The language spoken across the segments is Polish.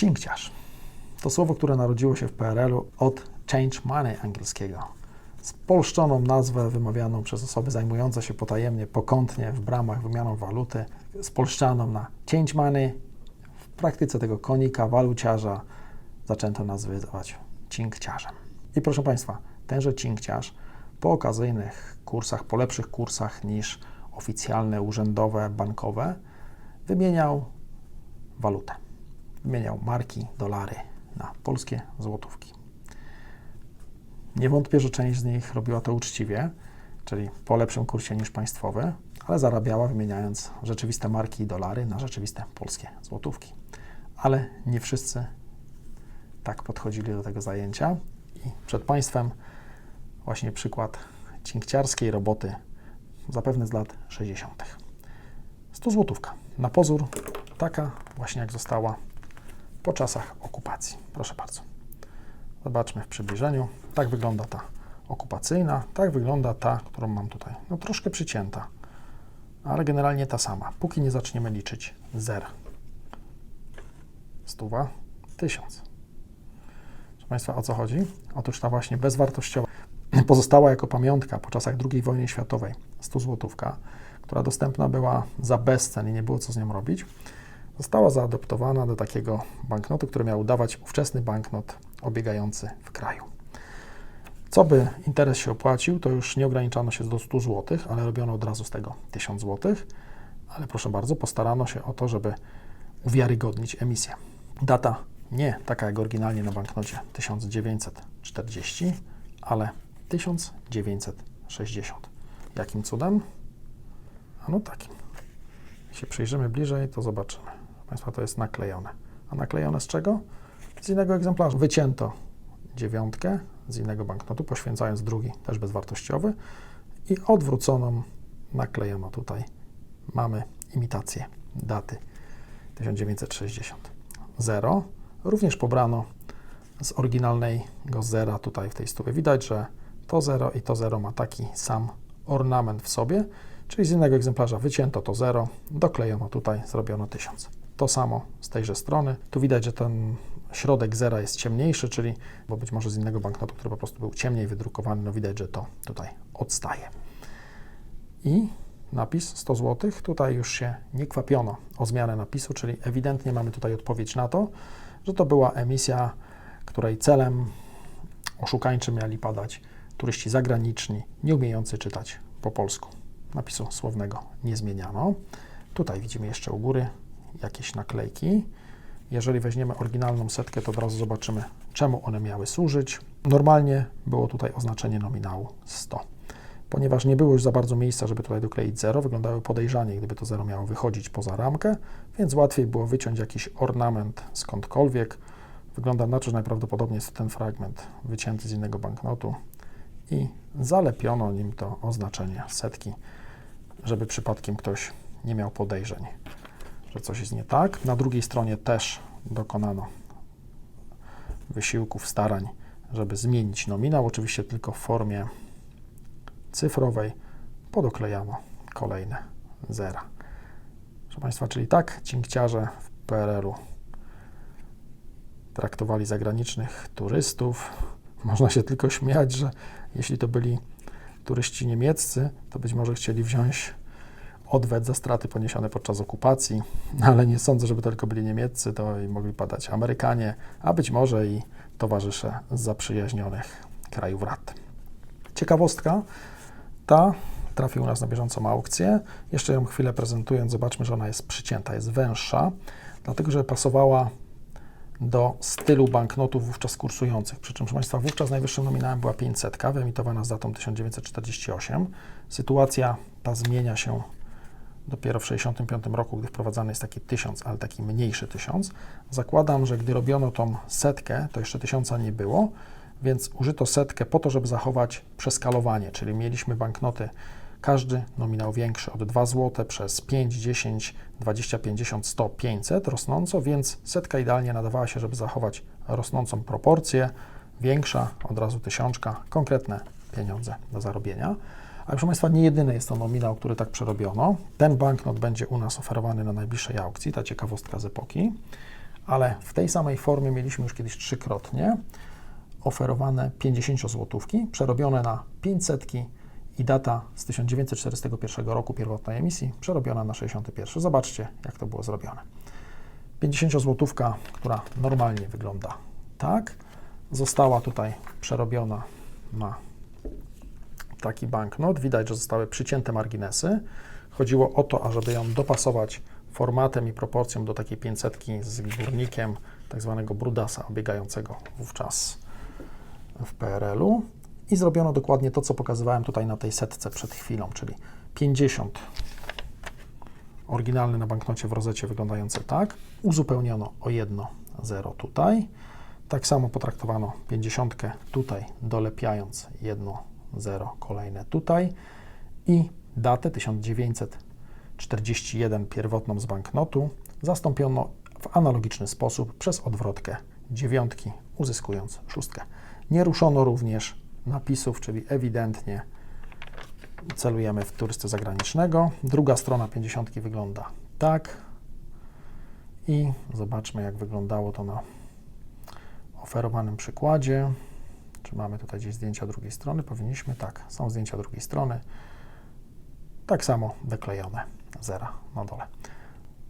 Cinkciarz. To słowo, które narodziło się w PRL-u od change money angielskiego. Spolszczoną nazwę wymawianą przez osoby zajmujące się potajemnie, pokątnie w bramach wymianą waluty, spolszczaną na change money. W praktyce tego konika, waluciarza zaczęto nazywać cinkciarzem. I proszę Państwa, tenże cinkciarz po okazyjnych kursach, po lepszych kursach niż oficjalne, urzędowe, bankowe, wymieniał walutę. Wymieniał marki, dolary na polskie złotówki. Nie wątpię, że część z nich robiła to uczciwie, czyli po lepszym kursie niż państwowy, ale zarabiała wymieniając rzeczywiste marki i dolary na rzeczywiste polskie złotówki. Ale nie wszyscy tak podchodzili do tego zajęcia i przed Państwem właśnie przykład cinkciarskiej roboty zapewne z lat 60. 100 złotówka. Na pozór taka właśnie jak została po czasach okupacji. Proszę bardzo. Zobaczmy w przybliżeniu. Tak wygląda ta okupacyjna, tak wygląda ta, którą mam tutaj. No troszkę przycięta, ale generalnie ta sama. Póki nie zaczniemy liczyć zer. Stuwa, tysiąc. Proszę Państwa, o co chodzi? Otóż ta właśnie bezwartościowa pozostała jako pamiątka po czasach II wojny światowej 100 złotówka, która dostępna była za bezcen i nie było co z nią robić, została zaadoptowana do takiego banknotu, który miał udawać ówczesny banknot obiegający w kraju. Co by interes się opłacił, to już nie ograniczano się do 100 zł, ale robiono od razu z tego 1000 zł. Ale proszę bardzo, postarano się o to, żeby uwiarygodnić emisję. Data nie taka jak oryginalnie na banknocie 1940, ale 1960. Jakim cudem? A no takim. Jak się przyjrzymy bliżej, to zobaczymy. Państwa, to jest naklejone. A naklejone z czego? Z innego egzemplarza. Wycięto dziewiątkę z innego banknotu, poświęcając drugi, też bezwartościowy, i odwróconą naklejono tutaj. Mamy imitację daty 1960. Zero. Również pobrano z oryginalnego zera tutaj w tej stówie. Widać, że to zero i to zero ma taki sam ornament w sobie, czyli z innego egzemplarza wycięto to zero, doklejono tutaj, zrobiono 1000. To samo z tejże strony. Tu widać, że ten środek zera jest ciemniejszy, czyli, bo być może z innego banknotu, który po prostu był ciemniej wydrukowany, no widać, że to tutaj odstaje. I napis 100 zł, tutaj już się nie kwapiono o zmianę napisu, czyli ewidentnie mamy tutaj odpowiedź na to, że to była emisja, której celem oszukańczy mieli padać turyści zagraniczni, nie umiejący czytać po polsku. Napisu słownego nie zmieniano. Tutaj widzimy jeszcze u góry jakieś naklejki. Jeżeli weźmiemy oryginalną setkę, to od razu zobaczymy, czemu one miały służyć. Normalnie było tutaj oznaczenie nominału 100. Ponieważ nie było już za bardzo miejsca, żeby tutaj dokleić 0, wyglądały podejrzanie, gdyby to 0 miało wychodzić poza ramkę, więc łatwiej było wyciąć jakiś ornament skądkolwiek. Wygląda na to, że najprawdopodobniej jest ten fragment wycięty z innego banknotu i zalepiono nim to oznaczenie setki, żeby przypadkiem ktoś nie miał podejrzeń, że coś jest nie tak. Na drugiej stronie też dokonano wysiłków, starań, żeby zmienić nominał, oczywiście tylko w formie cyfrowej, podoklejano kolejne zera. Proszę Państwa, czyli tak cinkciarze w PRL-u traktowali zagranicznych turystów. Można się tylko śmiać, że jeśli to byli turyści niemieccy, to być może chcieli wziąć odwet za straty poniesione podczas okupacji, ale nie sądzę, żeby tylko byli niemieccy, to mogli padać Amerykanie, a być może i towarzysze z zaprzyjaźnionych krajów rad. Ciekawostka, ta trafi u nas na bieżącą aukcję. Jeszcze ją chwilę prezentując, zobaczmy, że ona jest przycięta, jest węższa, dlatego że pasowała do stylu banknotów wówczas kursujących. Przy czym, proszę Państwa, wówczas najwyższym nominałem była 500, wyemitowana z datą 1948. Sytuacja ta zmienia się dopiero w 1965 roku, gdy wprowadzany jest taki 1000, ale taki mniejszy 1000. Zakładam, że gdy robiono tą setkę, to jeszcze 1000 nie było, więc użyto setkę po to, żeby zachować przeskalowanie, czyli mieliśmy banknoty każdy nominał większy od 2 zł przez 5, 10, 20, 50, 100, 500 rosnąco, więc setka idealnie nadawała się, żeby zachować rosnącą proporcję, większa, od razu tysiączka, konkretne pieniądze do zarobienia. Ale proszę Państwa, nie jedyny jest to nominał, który tak przerobiono. Ten banknot będzie u nas oferowany na najbliższej aukcji, ta ciekawostka z epoki. ale w tej samej formie mieliśmy już kiedyś trzykrotnie oferowane 50 złotówki, przerobione na 500 i data z 1941 roku pierwotnej emisji przerobiona na 61. Zobaczcie, jak to było zrobione. 50 złotówka, która normalnie wygląda tak, została tutaj przerobiona na taki banknot. Widać, że zostały przycięte marginesy. Chodziło o to, ażeby ją dopasować formatem i proporcją do takiej 500 z górnikiem tak zwanego brudasa obiegającego wówczas w PRL-u i zrobiono dokładnie to, co pokazywałem tutaj na tej setce przed chwilą, czyli 50 oryginalny na banknocie w rozecie wyglądające tak, uzupełniono o jedno zero tutaj, tak samo potraktowano 50 tutaj, dolepiając jedno zero kolejne tutaj i datę 1941 pierwotną z banknotu zastąpiono w analogiczny sposób przez odwrotkę dziewiątki, uzyskując szóstkę. Nie ruszono również napisów, czyli ewidentnie celujemy w turystę zagranicznego. Druga strona 50 wygląda tak. I zobaczmy, jak wyglądało to na oferowanym przykładzie. Czy mamy tutaj gdzieś zdjęcia drugiej strony? Powinniśmy, tak, są zdjęcia drugiej strony. Tak samo wyklejone, zera na dole.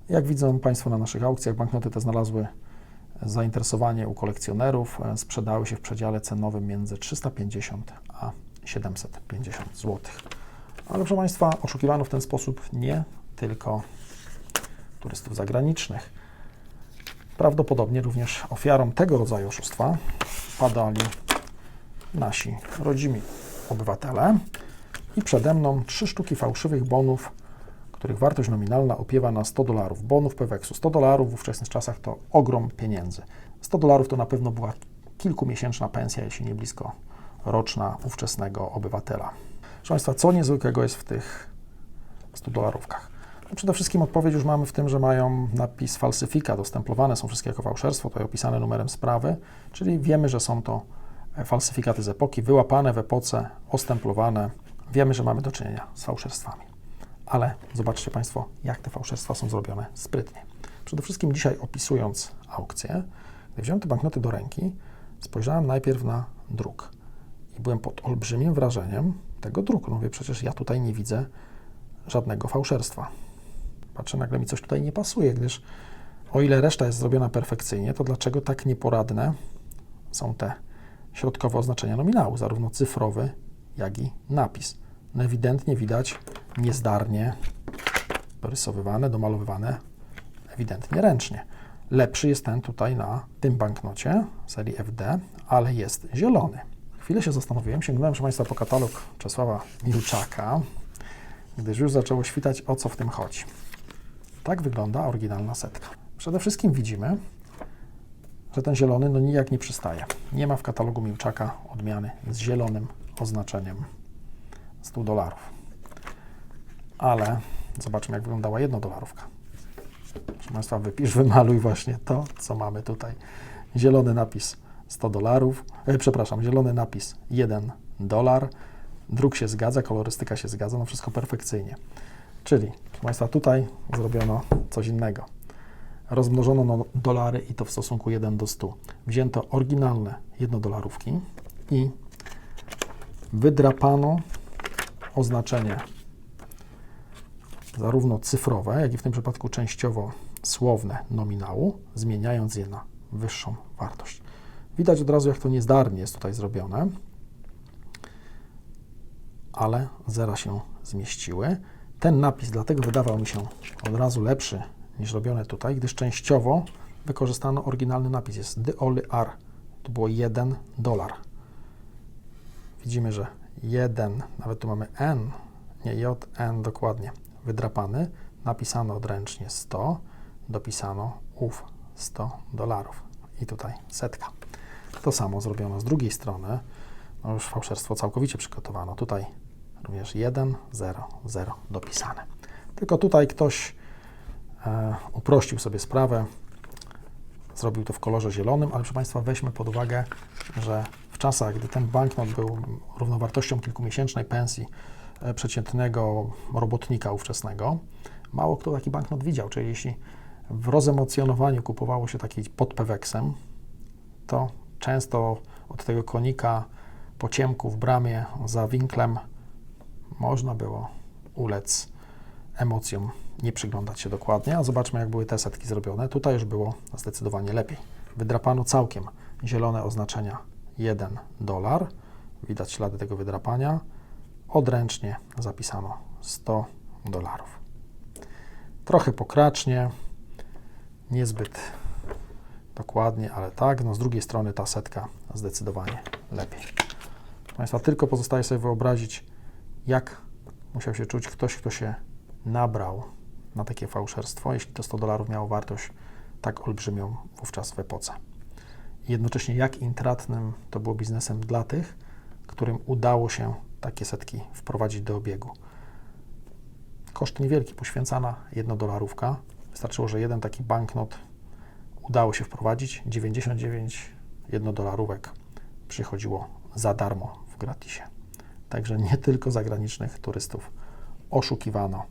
Jak widzą Państwo na naszych aukcjach, banknoty te znalazły zainteresowanie u kolekcjonerów. E, Sprzedały się w przedziale cenowym między 350 a 750 zł. Ale proszę Państwa, oszukiwano w ten sposób nie tylko turystów zagranicznych. Prawdopodobnie również ofiarą tego rodzaju oszustwa padali nasi rodzimi obywatele. I przede mną trzy sztuki fałszywych bonów, których wartość nominalna opiewa na 100 dolarów. Bonów Peweksu. 100 dolarów w ówczesnych czasach to ogrom pieniędzy. 100 dolarów to na pewno była kilkumiesięczna pensja, jeśli nie blisko roczna ówczesnego obywatela. Proszę Państwa, co niezwykłego jest w tych 100 dolarówkach? No przede wszystkim odpowiedź już mamy w tym, że mają napis falsyfikat, ostemplowane są wszystkie jako fałszerstwo, jest opisane numerem sprawy, czyli wiemy, że są to falsyfikaty z epoki, wyłapane w epoce, ostemplowane. Wiemy, że mamy do czynienia z fałszerstwami. Ale zobaczcie Państwo, jak te fałszerstwa są zrobione sprytnie. Przede wszystkim dzisiaj opisując aukcję, gdy wziąłem te banknoty do ręki, spojrzałem najpierw na druk i byłem pod olbrzymim wrażeniem tego druku. No mówię, przecież ja tutaj nie widzę żadnego fałszerstwa. Patrzę, nagle mi coś tutaj nie pasuje, gdyż o ile reszta jest zrobiona perfekcyjnie, to dlaczego tak nieporadne są te środkowe oznaczenia nominału, zarówno cyfrowy, jak i napis. No ewidentnie widać niezdarnie dorysowywane, domalowywane ewidentnie ręcznie. Lepszy jest ten tutaj na tym banknocie serii FD, ale jest zielony. Chwilę się zastanowiłem, sięgnąłem, proszę Państwa, po katalog Czesława Milczaka, gdyż już zaczęło świtać, o co w tym chodzi. Tak wygląda oryginalna setka. Przede wszystkim widzimy, że ten zielony no nijak nie przystaje. Nie ma w katalogu Milczaka odmiany z zielonym oznaczeniem 100 dolarów. Ale zobaczmy, jak wyglądała jednodolarówka. Proszę Państwa, wypisz, wymaluj właśnie to, co mamy tutaj. Zielony napis 100 dolarów, e, przepraszam, zielony napis 1 dolar. Druk się zgadza, kolorystyka się zgadza, no wszystko perfekcyjnie. Czyli, proszę Państwa, tutaj zrobiono coś innego. Rozmnożono dolary i to w stosunku 1 do 100. Wzięto oryginalne jednodolarówki i wydrapano oznaczenie zarówno cyfrowe, jak i w tym przypadku częściowo słowne nominału, zmieniając je na wyższą wartość. Widać od razu, jak to niezdarnie jest tutaj zrobione, ale zera się zmieściły. Ten napis dlatego wydawał mi się od razu lepszy niż robione tutaj, gdyż częściowo wykorzystano oryginalny napis. Jest The Only R. To było 1 dolar. Widzimy, że 1, nawet tu mamy N, nie J, N dokładnie, wydrapany, napisano odręcznie 100, dopisano ów 100 dolarów. I tutaj setka. To samo zrobiono z drugiej strony. No już fałszerstwo całkowicie przygotowano. Tutaj również 1, 0, 0 dopisane. Tylko tutaj ktoś uprościł sobie sprawę, zrobił to w kolorze zielonym, ale proszę Państwa, weźmy pod uwagę, że w czasach, gdy ten banknot był równowartością kilkumiesięcznej pensji e, przeciętnego robotnika ówczesnego, mało kto taki banknot widział, czyli jeśli w rozemocjonowaniu kupowało się taki pod peweksem, to często od tego konika po ciemku w bramie za winklem można było ulec emocjom, nie przyglądać się dokładnie, a zobaczmy jak były te setki zrobione. Tutaj już było zdecydowanie lepiej. Wydrapano całkiem zielone oznaczenia 1 dolar, widać ślady tego wydrapania. Odręcznie zapisano 100 dolarów. Trochę pokracznie, niezbyt dokładnie, ale tak. No z drugiej strony ta setka zdecydowanie lepiej. Proszę Państwa, tylko pozostaje sobie wyobrazić, jak musiał się czuć ktoś, kto się nabrał na takie fałszerstwo, jeśli to 100 dolarów miało wartość tak olbrzymią wówczas w epoce. Jednocześnie jak intratnym to było biznesem dla tych, którym udało się takie setki wprowadzić do obiegu. Koszt niewielki, poświęcana jednodolarówka. Wystarczyło, że jeden taki banknot udało się wprowadzić. 99 jednodolarówek przychodziło za darmo w gratisie. Także nie tylko zagranicznych turystów oszukiwano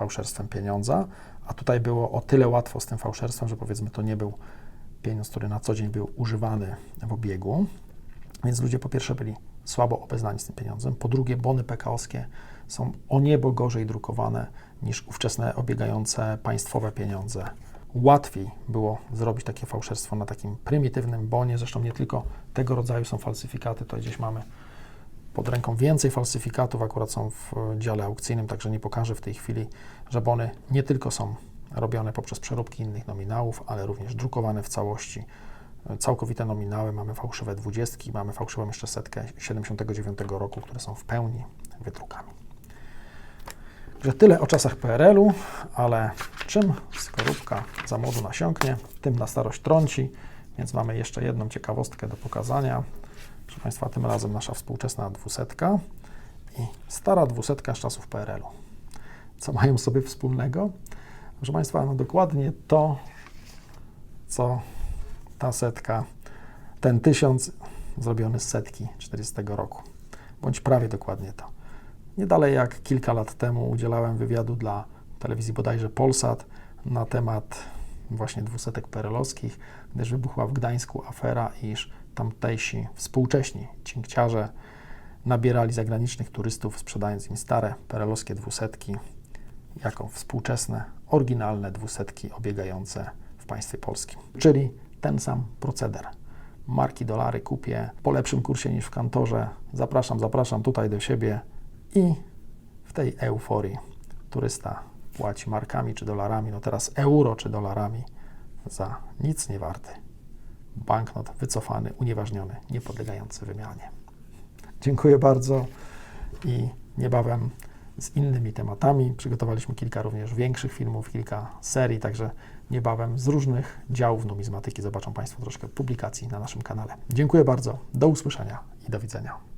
fałszerstwem pieniądza, a tutaj było o tyle łatwo z tym fałszerstwem, że powiedzmy to nie był pieniądz, który na co dzień był używany w obiegu, więc ludzie po pierwsze byli słabo obeznani z tym pieniądzem, po drugie bony PKO-skie są o niebo gorzej drukowane niż ówczesne obiegające państwowe pieniądze. Łatwiej było zrobić takie fałszerstwo na takim prymitywnym bonie, zresztą nie tylko tego rodzaju są falsyfikaty, to gdzieś mamy pod ręką więcej falsyfikatów, akurat są w dziale aukcyjnym, także nie pokażę w tej chwili, że bony nie tylko są robione poprzez przeróbki innych nominałów, ale również drukowane w całości. Całkowite nominały, mamy fałszywe dwudziestki, mamy fałszywą jeszcze setkę 79 roku, które są w pełni wydrukami. Że tyle o czasach PRL-u, ale czym skorupka za młodu nasiąknie, tym na starość trąci, więc mamy jeszcze jedną ciekawostkę do pokazania. Proszę Państwa, tym razem nasza współczesna dwusetka i stara dwusetka z czasów PRL-u. Co mają sobie wspólnego? Proszę Państwa, no dokładnie to, co ta setka, ten tysiąc zrobiony z setki 40 roku, bądź prawie dokładnie to. Nie dalej jak kilka lat temu udzielałem wywiadu dla telewizji bodajże Polsat na temat właśnie dwusetek perelowskich, gdyż wybuchła w Gdańsku afera, iż tamtejsi współcześni cinkciarze nabierali zagranicznych turystów, sprzedając im stare perelowskie dwusetki jako współczesne, oryginalne dwusetki obiegające w państwie polskim. Czyli ten sam proceder. Marki dolary kupię po lepszym kursie niż w kantorze. Zapraszam, zapraszam tutaj do siebie i w tej euforii turysta płaci markami czy dolarami, no teraz euro czy dolarami za nic nie warty banknot wycofany, unieważniony, niepodlegający wymianie. Dziękuję bardzo i niebawem z innymi tematami. Przygotowaliśmy kilka również większych filmów, kilka serii, także niebawem z różnych działów numizmatyki zobaczą Państwo troszkę publikacji na naszym kanale. Dziękuję bardzo, do usłyszenia i do widzenia.